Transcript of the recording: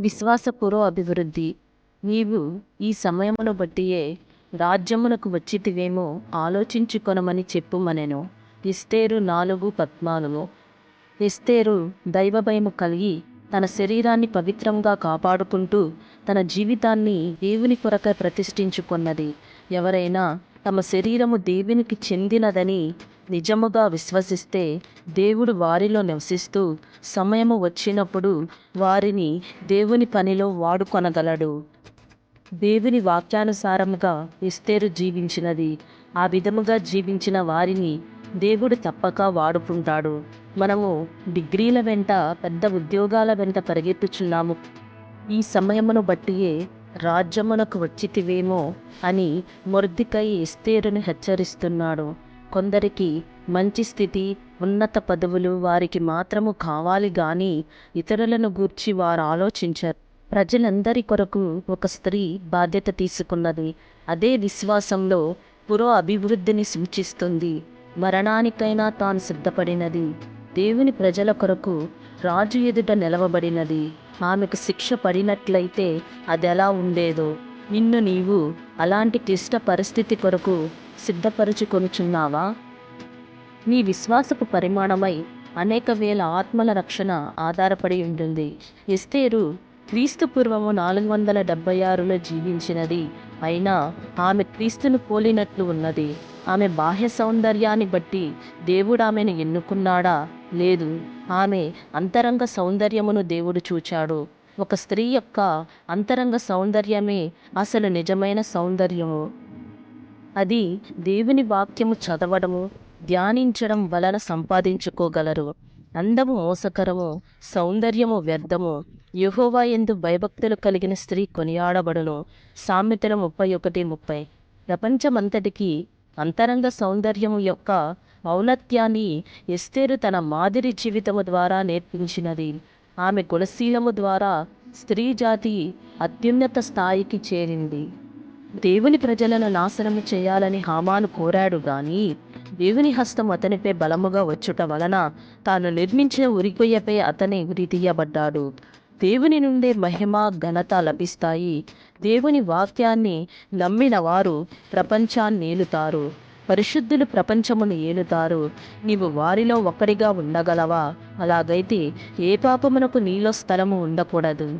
విశ్వాసపూర్వ అభివృద్ధి. నీవు ఈ సమయమును బట్టియే రాజ్యమునకు వచ్చితివేమో ఆలోచించుకొనమని చెప్పుమనెను. ఇస్తేరు నాలుగు పద్నాలుగు. ఇస్తేరు దైవభయము కలిగి తన శరీరాన్ని పవిత్రంగా కాపాడుకుంటూ తన జీవితాన్ని దేవుని కొరక ప్రతిష్ఠించుకున్నది. ఎవరైనా తమ శరీరము దేవునికి చెందినదని నిజముగా విశ్వసిస్తే దేవుడు వారిలో నివసిస్తూ సమయము వచ్చినప్పుడు వారిని దేవుని పనిలో వాడుకొనగలడు. దేవుని వాక్యానుసారముగా ఇస్తేరు జీవించినది. ఆ విధముగా జీవించిన వారిని దేవుడు తప్పక వాడుకుంటాడు. మనము డిగ్రీల వెంట పెద్ద ఉద్యోగాల వెంట పరిగెత్తుచున్నాము. ఈ సమయమును బట్టియే రాజ్యమునకు వచ్చితివేమో అని మొర్దికై ఇస్తేరును హెచ్చరిస్తున్నాడు. కొందరికి మంచి స్థితి ఉన్నత పదవులు వారికి మాత్రము కావాలి గాని ఇతరులను గూర్చి వారు ఆలోచించరు. ప్రజలందరి కొరకు ఒక స్త్రీ బాధ్యత తీసుకున్నది. అదే విశ్వాసంలో పురో అభివృద్ధిని సూచిస్తుంది. మరణానికైనా తాను సిద్ధపడినది. దేవుని ప్రజల కొరకు రాజు ఎదుట నిలవబడినది. ఆమెకు శిక్ష పడినట్లయితే అది ఎలా ఉండేదో నిన్ను నీవు అలాంటి క్లిష్ట పరిస్థితి కొరకు సిద్ధపరుచుకొనుచున్నావా? నీ విశ్వాసపు పరిమాణమై అనేక వేల ఆత్మల రక్షణ ఆధారపడి ఉంటుంది. ఎస్తేరు క్రీస్తు పూర్వము నాలుగు వందల డెబ్బై ఆరులో జీవించినది. అయినా ఆమె క్రీస్తును పోలినట్లు ఉన్నది. ఆమె బాహ్య సౌందర్యాన్ని బట్టి దేవుడు ఆమెను ఎన్నుకున్నాడా? లేదు. ఆమె అంతరంగ సౌందర్యమును దేవుడు చూచాడు. ఒక స్త్రీ యొక్క అంతరంగ సౌందర్యమే అసలు నిజమైన సౌందర్యము. అది దేవుని వాక్యము చదవడము ధ్యానించడం వలన సంపాదించుకోగలరు. అందము మోసకరము సౌందర్యము వ్యర్థము. యహోవా ఎందు భయభక్తులు కలిగిన స్త్రీ కొనియాడబడును. సామెతల ముప్పై ఒకటి ముప్పై. ప్రపంచమంతటికి అంతరంగ సౌందర్యము యొక్క ఔన్నత్యాన్ని ఎస్తేరు తన మాదిరి జీవితము ద్వారా నేర్పించినది. ఆమె గుణశీలము ద్వారా స్త్రీ జాతి అత్యున్నత స్థాయికి చేరింది. దేవుని ప్రజలను నాశనం చేయాలని హామాను కోరాడు గాని దేవుని హస్తం అతనిపై బలముగా వచ్చుట వలన తాను నిర్మించిన ఉరికొయ్యపై అతని ఉరి తీయబడ్డాడు. దేవుని నుండే మహిమ ఘనత లభిస్తాయి. దేవుని వాక్యాన్ని నమ్మిన వారు ప్రపంచాన్ని ఏలుతారు. పరిశుద్ధులు ప్రపంచమును ఏలుతారు. నీవు వారిలో ఒకరిగా ఉండగలవా? అలాగైతే ఏ పాపమునకు నీలో స్థలము ఉండకూడదు.